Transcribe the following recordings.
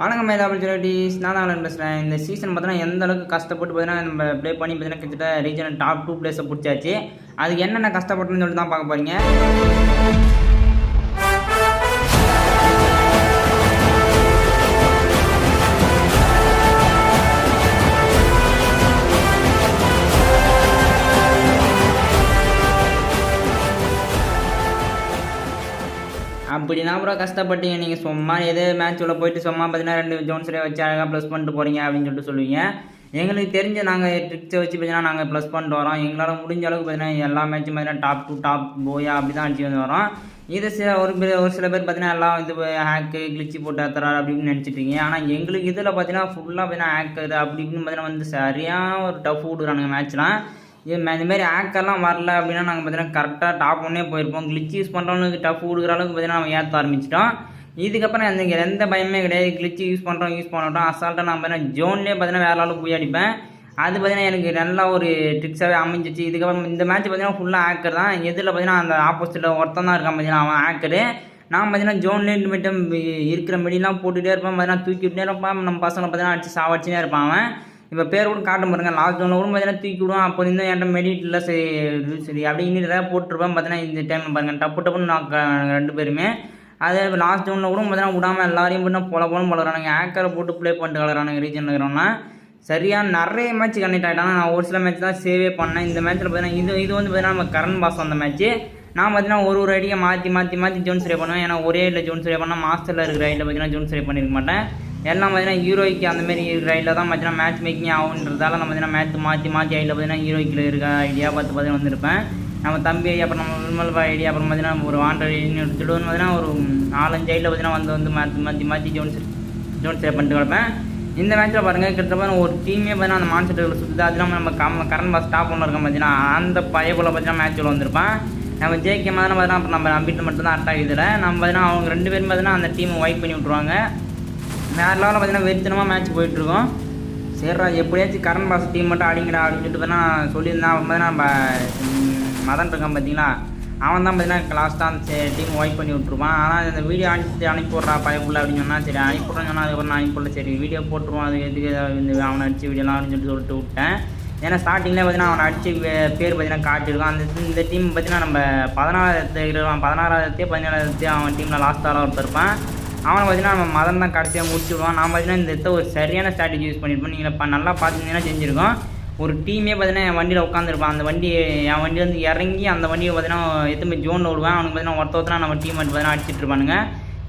வணக்கம் மேல ஆப்பர்ச்சுனிட்டிஸ் நான் தான் பேசுகிறேன் இந்த சீசன் பார்த்தீங்கன்னா எந்த அளவுக்கு கஷ்டப்பட்டு பார்த்தீங்கன்னா நம்ம ப்ளே பண்ணி பார்த்தீங்கன்னா கிட்டத்தட்ட ரீஜனல் டாப் டூ பிளேஸை பிடிச்சாச்சு. அதுக்கு என்னென்ன கஷ்டப்பட்டுன்னு சொல்லிட்டு தான் பார்க்க போகிறீங்க அப்படின்னா ப்ரோ கஷ்டப்பட்டீங்க நீங்கள் சும்மா எது மேட்ச் உள்ள போயிட்டு சும்மா பார்த்தீங்கன்னா ரெண்டு ஜோன்ஸரே வச்சு அழகாக ப்ளஸ் பண்ணிட்டு போகிறீங்க அப்படின்னு சொல்லிட்டு சொல்லுவீங்க. எங்களுக்கு தெரிஞ்ச நாங்கள் ட்ரிக்ஸை வச்சு பார்த்தீங்கன்னா நாங்கள் ப்ளஸ் பண்ணிட்டு வரோம். எங்களால் முடிஞ்ச அளவுக்கு பார்த்தீங்கன்னா எல்லா மேட்சும் பார்த்தீங்கன்னா டாப் டூ டாப் போயா அப்படி தான் அடிச்சு வந்து வரோம். இது சில ஒரு பேர் ஒரு சில பேர் பார்த்தீங்கன்னா எல்லாம் இது ஹேக்கு கிளிச்சி போட்டு ஏற்றுறாரு அப்படின்னு நினச்சிட்டு இருக்கீங்க. ஆனால் எங்களுக்கு இதில் பார்த்தீங்கன்னா ஃபுல்லாக பார்த்தீங்கன்னா ஹேக்கர் அப்படி இப்படின்னு பார்த்தீங்கன்னா வந்து சரியான ஒரு டஃப் விடுறானுங்க மேட்ச்லாம் இது மே- மாதிரி வரல அப்படின்னா நாங்கள் பார்த்தீங்கன்னா கரெக்டாக டாப் ஒன்னே போயிருப்போம். கிளிச் யூஸ் பண்ணுறவங்களுக்கு டஃப் கொடுக்குற அளவுக்கு பார்த்தீங்கன்னா நம்ம ஏற்ற ஆரம்பிச்சிட்டோம். இதுக்கப்புறம் எனக்கு எந்த பயமே கிடையாது. கிளிச் யூஸ் பண்ணுறோம் யூஸ் பண்ணட்டும். அசால்ட்டாக நான் பார்த்தீங்கன்னா ஜோன்லேயே பார்த்தீங்கன்னா வேற அளவுக்கு போய் அடிப்பேன். அது பார்த்தீங்கன்னா எனக்கு நல்ல ஒரு ட்ரிக்ஸாகவே அமைஞ்சிச்சு. இதுக்கப்புறம் இந்த மேட்ச் பார்த்தீங்கன்னா ஃபுல்லாக ஆக்கர் தான். எதில் பார்த்தீங்கன்னா அந்த ஆப்போசிட்டில் ஒருத்தன் தான் இருக்கான் பார்த்தீங்கன்னா அவன் ஆக்கரு நான் பார்த்தீங்கன்னா ஜோன்லேருந்து மட்டும் இருக்கிற மெடிலாம் போட்டுகிட்டே இருப்பான். பார்த்தீங்கன்னா தூக்கி விட்டே இருப்பான். நம்ம பசங்களை பார்த்தீங்கன்னா அடிச்சு சாவடிச்சுனே இருப்பான் அவன். இப்போ பேர் கூட காட்ட பாருங்க. லாஸ்ட் ஜோனில் கூட பார்த்தீங்கன்னா தூக்கி விடுவான். அப்போ இருந்தால் என்கிட்ட மெடிட்டில் சரி இது சரி. அப்படி இன்னும் ஏதாவது போட்டிருப்பேன் பார்த்தீங்கன்னா இந்த டைம் பாருங்கள் டப்பு டப்புன்னு நான் ரெண்டு பேருமே. அதே இப்போ லாஸ்ட் ஜோனில் கூட பார்த்தீங்கன்னா விடாமல் எல்லாரையும் போட்டு பொல போல பழகிறானுங்க ஆக்கரை போட்டு ப்ளே பண்ணிட்டு கலரானுங்க ரீஜனில் இருக்கிறவனா சரியாக நிறைய மேட்ச் கனெக்ட் ஆகிட்டாங்க நான் ஒரு சில மேட்ச் தான் சேவே பண்ணேன். இந்த மேட்ச்சில் பார்த்தீங்கன்னா இது இது வந்து பார்த்தீங்கன்னா நம்ம கரண் பாஸ் அந்த மேட்ச்சு நான் பார்த்தீங்கன்னா ஒரு ஒரு ஐடியை மாற்றி மாற்றி மாற்றி ஜோன் சரி பண்ணுவேன். ஏன்னா ஒரே இல்லை ஜோன் சரியாக பண்ணால் மாஸ்டரில் இருக்கிற ஐடியில் பார்த்தீங்கன்னா ஜோன் சரியாக பண்ணியிருக்க மாட்டேன். எல்லாம் பார்த்தீங்கன்னா ஹீரோய்க்கு அந்த மாதிரி இருக்கிற ஐடியில் தான் பார்த்தீங்கன்னா மேட்ச் மேக்கிங் ஆகுன்றதால நம்ம பார்த்தீங்கன்னா மேட்ச் மாற்றி மாற்றி ஐடியில் பார்த்தீங்கன்னா ஹீரோய்க்கில் இருக்க ஐடியா பார்த்து பார்த்தீங்கன்னா வந்திருப்பேன். நம்ம தம்பி ஐடியா அப்புறம் நம்ம விமல் ஐடியா அப்புறம் பார்த்தீங்கன்னா ஒரு வாண்டர் ஐடின்னு எடுத்துட்டு பார்த்தீங்கன்னா ஒரு நாலஞ்சு ஐடியில் பார்த்தீங்கன்னா வந்து வந்து மாற்றி மாற்றி மாற்றி ஜோன்ஸ் ஜோன்ஸ் பண்ணிட்டு கிடப்பேன். இந்த மேட்ச்சில் பாருங்கள் கிட்டத்தட்ட ஒரு டீமே பார்த்தீங்கன்னா அந்த மான்செட்டுகளை சுற்றுது அது இல்லாமல் நம்ம கம் கரண்ட் பாஸ் ஸ்டாப் ஒன்று இருக்கோம் பார்த்தீங்கன்னா அந்த பையக்குள்ள பார்த்தீங்கன்னா மேட்ச்சில் உள்ள வந்திருப்பான். நம்ம ஜெயிக்க மாதிரி பார்த்தீங்கன்னா அப்புறம் நம்ம நம்பிட்டு மட்டும்தான் அட்டாக் இதில் நம்ம பார்த்தீங்கன்னா அவங்க ரெண்டு பேரும் பார்த்தீங்கன்னா அந்த டீமை வைப் பண்ணி விட்ருவாங்க வேறு லெவலில் பார்த்தீங்கன்னா வெறித்தனமாக மேட்ச் போயிட்டுருக்கோம். சரிடா எப்படியாச்சும் கரண்ட் பாஸ் டீம் மட்டும் அடிங்கடா அப்படின்னு சொல்லிட்டு பார்த்தீங்கன்னா சொல்லியிருந்தான். அவன் பார்த்தீங்கன்னா நம்ம மதன் இருக்கான் பார்த்தீங்களா? அவன் தான் பார்த்தீங்கன்னா லாஸ்ட்டாக அந்த டீம் ஒய்ப் பண்ணி விட்ருப்பான் ஆனால் இந்த வீடியோ அனுப்பி அனுப்பி விட்றா பயப்புள்ள அப்படின்னு சொன்னால் சரி அனுப்பி சொன்னால் அதுக்கப்புறம் நான் அனுப்பி சரி வீடியோ போட்டுருவான் அது எதுக்கு இந்த அவனை அடிச்சு வீடியோலாம் அப்படின்னு சொல்லிட்டு சொல்லிட்டு விட்டேன். ஏன்னா ஸ்டார்டிங்கில் பார்த்தீங்கன்னா அவனை அடிச்சு பேர் பார்த்தீங்கன்னா காட்டியிருக்கோம் அந்த இந்த டீம் பார்த்தீங்கன்னா நம்ம பதினாறாயிரத்து இருக்கான் பதினாறாயிரத்தி அவன் டீமில் லாஸ்ட்டாக ஒருத்தர் இருப்பான். அவனை பார்த்தீங்கன்னா நம்ம மதம் தான் கடைசியாக முடிச்சு விடுவான். நான் பார்த்தீங்கன்னா இந்த இடத்த ஒரு சரியான ஸ்ட்ராட்டஜி யூஸ் பண்ணியிருப்போம் நீங்கள் இப்போ நல்லா பார்த்துருந்தீங்கன்னா செஞ்சுருக்கோம். ஒரு டீமே பார்த்தீங்கன்னா என் வண்டியில் உட்காந்துருப்பான் அந்த வண்டி என் வண்டி வந்து இறங்கி அந்த வண்டியை பார்த்தீங்கன்னா எத்தனை ஜோனில் விடுவேன். அவனுக்கு பார்த்தீங்கன்னா ஒருத்த ஒருத்தனா நம்ம டீம் பார்த்தீங்கன்னா அடிச்சிட்டு இருப்பானுங்க.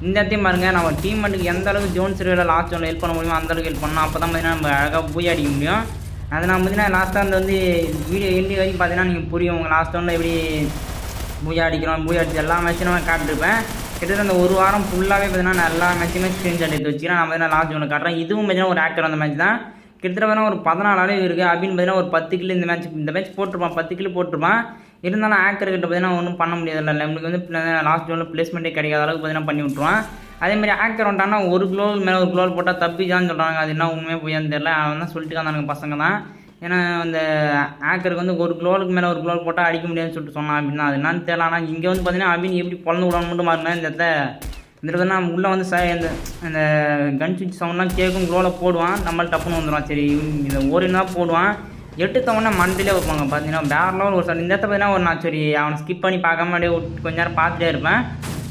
இந்த இடத்தையும் பாருங்கள் நம்ம டீம் மட்டுக்கு எந்த அளவுக்கு ஜோன் சிறுவில் லாஸ்ட் ஜோனில் ஹெல்ப் பண்ண முடியுமோ அந்த அளவுக்கு ஹெல்ப் பண்ணணும். அப்போ தான் பார்த்தீங்கன்னா நம்ம அழகாக பூஜை அடிக்க முடியும். அதை நான் பார்த்தீங்கன்னா லாஸ்ட்டாக அந்த வந்து வீடியோ எண்டி வரைக்கும் பார்த்தீங்கன்னா நீங்கள் புரியும். உங்கள் லாஸ்ட் ஜோனில் எப்படி பூஜை அடிக்கிறோம் பூஜை அடிச்சு எல்லா மேட்சும் நான் காட்டிருப்பேன். கிட்டத்தட்ட அந்த ஒரு வாரம் ஃபுல்லாகவே பார்த்தீங்கன்னா நல்லா மேட்சுமே ஸ்க்ரீன்ஷாட் எடுத்து வச்சுக்கிறேன் நான் பார்த்தீங்கன்னா லாஸ்ட் ஒன்று காட்டுறேன் இதுவும் பார்த்தீங்கன்னா ஒரு ஆக்டர் அந்த மேட்ச் தான். கிட்டத்தட்ட பார்த்தீங்கன்னா ஒரு பதினாலு அளவு இருக்குது அப்படின்னு பார்த்தீங்கன்னா ஒரு பத்து கிலோ இந்த மேட்ச் இந்த மேட்ச் போட்டிருப்பான். பத்து கிலோ போட்டிருப்பான். இருந்தாலும் ஆக்கர் கிட்ட பார்த்தீங்கன்னா ஒன்றும் பண்ண முடியாதில்ல. நம்மளுக்கு வந்து லாஸ்ட் ஒன்றில் பிளேஸ்மெண்ட்டே கிடைக்காத அளவுக்கு பார்த்தீங்கன்னா பண்ணி விட்ருவான் அதேமாதிரி ஆக்டர் ஆக்கர் ஒரு குளோல் மேலே ஒரு குளோல் போட்டால் தப்பிச்சான்னு சொல்கிறாங்க அது என்ன உண்மையாக போயான்னு தெரியல. அவன் தான் சொல்லிட்டு இருக்காங்க பசங்க தான். ஏன்னா அந்த ஆக்கருக்கு வந்து ஒரு குளோலுக்கு மேலே ஒரு க்ளோர் போட்டால் அடிக்க முடியாதுன்னு சொல்லிட்டு சொன்னான் அப்படின்னா அது என்னன்னு தெரியல. ஆனால் இங்கே வந்து பார்த்தீங்கன்னா அபின் எப்படி பிறந்து விடான்னு மட்டும் மாறினா இந்த இடத்த இந்த இடத்துல உள்ளே வந்து ச இந்த அந்த கன் சுவிட்ச் சவுண்ட்லாம் கேட்கும் குளோவில் போடுவான். நம்மள டப்புன்னு வந்துடுவான் சரி இவன் இதை தான் போடுவான். எட்டு தவணை மண்டிலே வைப்பாங்க. பார்த்தீங்கன்னா வேற லெவல் ஒரு சார் இந்த இடத்த பார்த்தீங்கன்னா ஒரு நான் சரி அவனை ஸ்கிப் பண்ணி பார்க்காம அப்படியே கொஞ்ச நேரம் பார்த்துட்டே இருப்பேன்.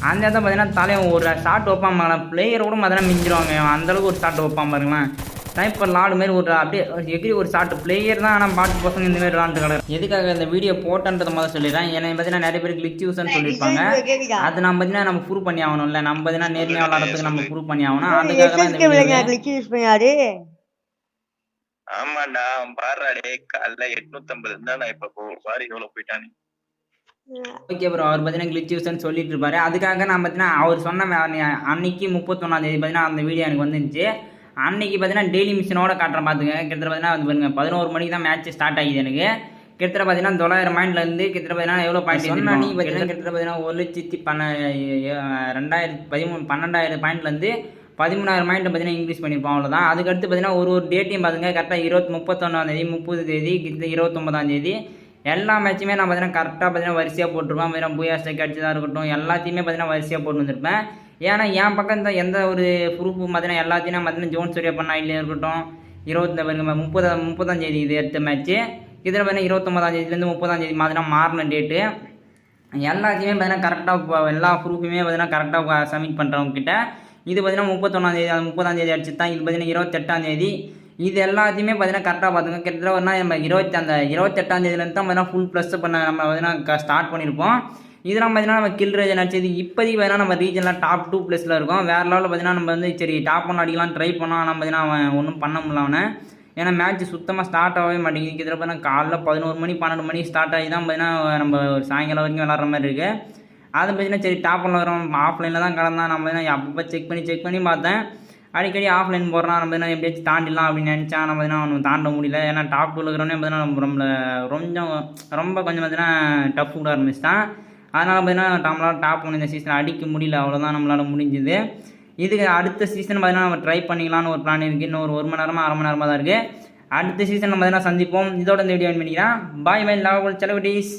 அந்த இடத்த பார்த்தீங்கன்னா தலைவன் ஒரு ஷாட் வைப்பான் பாருங்களேன். பிளேயர் கூட பார்த்தீங்கன்னா மிஞ்சிருவாங்க. அந்தளவுக்கு ஒரு ஷாட் வைப்பான் பாருங்களேன். ஸ்னைப்பர் லாடு மாதிரி ஒரு அப்படியே எகிரி ஒரு ஷாட் பிளேயர் தான் ஆனால் பாட்டு பசங்க இந்த மாதிரி விளாண்டு கிடக்கு எதுக்காக இந்த வீடியோ போட்டன்றத முதல்ல சொல்லிடுறேன். ஏன்னா பார்த்தீங்கன்னா நிறைய பேர் கிளிச் யூஸ்னு சொல்லியிருப்பாங்க. அது நம்ம பார்த்தீங்கன்னா நம்ம ப்ரூவ் பண்ணி ஆகணும்ல. நம்ம பார்த்தீங்கன்னா நேர்மையாக விளாட்றதுக்கு நம்ம ப்ரூவ் பண்ணி ஆகணும். அதுக்காக தான் இந்த கிளிக் யூஸ் பண்ணியாரு ஆமாண்டா அவன் பாடுறா டேய் காலைல எட்நூத்தி ஐம்பது இருந்தா இப்ப போ பாரு எவ்வளவு போயிட்டானு ஓகே ப்ரோ அவர் பார்த்தீங்கன்னா கிளிச் யூஸ்னு சொல்லிட்டு இருப்பாரு. அதுக்காக நான் பார்த்தீங்கன்னா அவர் சொன்ன அன்னைக்கு முப்பத்தொன்னாம் தேதி பார்த்தீங்கன்னா அந்த வீடியோ எனக்கு வந்துருந்துச்சு. அன்னைக்கு பார்த்தீங்கன்னா டெய்லி மிஷினோட காட்டுறேன் பார்த்துங்க கிட்டத்தட்ட பார்த்தீங்கன்னா வந்து பாருங்க பதினோரு மணிக்கு தான் மேட்ச் ஸ்டார்ட் ஆகிது எனக்கு. கிட்டத்தட்ட பார்த்தீங்கன்னா தொள்ளாயிரம் பாயிண்ட்லேருந்து கிட்டத்தட்ட பார்த்தீங்கன்னா எவ்வளோ பாயிண்ட் சொன்னா நீ பார்த்தீங்கன்னா கிட்டத்தட்ட பார்த்தீங்கன்னா ஒரு லட்சத்தி பன்ன ரெண்டாயிரத்தி பதிமூணு பன்னெண்டாயிரம் பாயிண்ட்லேருந்து பதிமூணாயிரம் பாயிண்ட் பார்த்தீங்கன்னா இன்க்ரீஸ் பண்ணியிருப்போம் அவ்வளோதான் அதுக்கடுத்து பார்த்தீங்கன்னா ஒரு ஒரு டேட்டையும் பார்த்துங்க கரெக்டாக இருபத்தி முப்பத்தொன்னாம் தேதி முப்பது தேதி கிட்ட இருபத்தொம்பதாம் தேதி. எல்லா மேட்சுமே நான் பார்த்தீங்கன்னா கரெக்டாக பார்த்தீங்கன்னா வரிசையாக போட்டிருப்பேன். பார்த்தீங்கன்னா பூயா ஸ்டேக் அடிச்சதாக இருக்கட்டும் எல்லாத்தையுமே பார்த்தீங்கன்னா வரிசையாக போட்டு வந்திருப்பேன். ஏன்னா என் பக்கம் இந்த எந்த ஒரு ப்ரூஃப் பார்த்தீங்கன்னா எல்லாத்தையும் பார்த்தீங்கன்னா ஜோன் சூர்யா பண்ண இருக்கட்டும். இருபத்தி முப்பதா முப்பதாம் தேதி இது எடுத்த மேட்ச்சு இதில் பார்த்தீங்கன்னா இருபத்தொம்பதாம் தேதியிலேருந்து முப்பதாம் தேதி பார்த்தீங்கன்னா மாறின டேட்டு எல்லாத்தையுமே பார்த்தீங்கன்னா கரெக்டாக எல்லா ப்ரூஃபுமே பார்த்தீங்கன்னா கரெக்டாக சப்மிட் பண்ணுறவங்கக்கிட்ட இது பார்த்தீங்கன்னா முப்பத்தொன்னாம் தேதி அது முப்பதாம் தேதி அடிச்சு தான் இது பார்த்தீங்கன்னா இருபத்தெட்டாம் தேதி. இது எல்லாத்தையுமே பார்த்தீங்கன்னா கரெக்டாக பார்த்துங்க கிட்டத்தட்ட ஒரு நம்ம இருபத்தி அந்த இருபத்தெட்டாம் தேதியிலேருந்து தான் பார்த்தீங்கன்னா ஃபுல் ப்ளஸ் பண்ண நம்ம பார்த்தீங்கன்னா ஸ்டார்ட் பண்ணியிருப்போம். இதெல்லாம் பார்த்தீங்கன்னா நம்ம கில் ரேஜன் அடிச்சது இப்போதைக்கு பார்த்தீங்கன்னா நம்ம ரீஜனில் டாப் டூ ப்ளஸில் இருக்கும். வேறு லெவலில் பார்த்தீங்கன்னா நம்ம வந்து சரி டாப் ஒன் அடிக்கலாம் ட்ரை பண்ணோம் ஆனால் பார்த்தீங்கன்னா அவன் ஒன்றும் பண்ண முடியல அவனை. ஏன்னா மேட்ச் சுத்தமாக ஸ்டார்ட் ஆகவே மாட்டேங்குது. கிட்டத்தட்ட பார்த்தீங்கன்னா காலைல பதினோரு மணி பன்னெண்டு மணி ஸ்டார்ட் ஆகி தான் பார்த்தீங்கன்னா நம்ம ஒரு சாயங்காலம் வரைக்கும் விளாட்ற மாதிரி இருக்குது அதை பார்த்தீங்கன்னா சரி டாப் ஒன்ல வரோம் ஆஃப்லைனில் தான் கலந்தான். நம்ம பார்த்தீங்கன்னா அப்பப்போ செக் பண்ணி செக் பண்ணி பார்த்தேன். அடிக்கடி ஆஃப்லைன் போடுறான் நம்ம என்ன எப்படியாச்சும் தாண்டிடலாம் அப்படின்னு நினச்சா நம்ம எதுனா அவனுக்கு தாண்ட முடியல. ஏன்னா டாப் டூவில் இருக்கிறவனே பார்த்தீங்கன்னா நம்ம ரொம்ப கொஞ்சம் ரொம்ப கொஞ்சம் பார்த்தீங்கன்னா டஃப் கூட ஆரம்பிச்சிட்டான். அதனால் பார்த்தீங்கன்னா நம்மளால் டாப் ஒன் இந்த சீசன் அடிக்க முடியல. அவ்வளோதான் நம்மளால் முடிஞ்சுது. இதுக்கு அடுத்த சீசன் பார்த்தீங்கன்னா நம்ம ட்ரை பண்ணிக்கலாம்னு ஒரு பிளான் இருக்குது இன்னும் ஒரு ஒரு மணி நேரமாக அரை மணி நேரமாக தான் இருக்குது அடுத்த சீசன் நம்ம பார்த்தீங்கன்னா சந்திப்போம். இதோட இந்த வீடியோ பண்ணிக்கிறேன். Bye bye love செலவிட்டிஸ்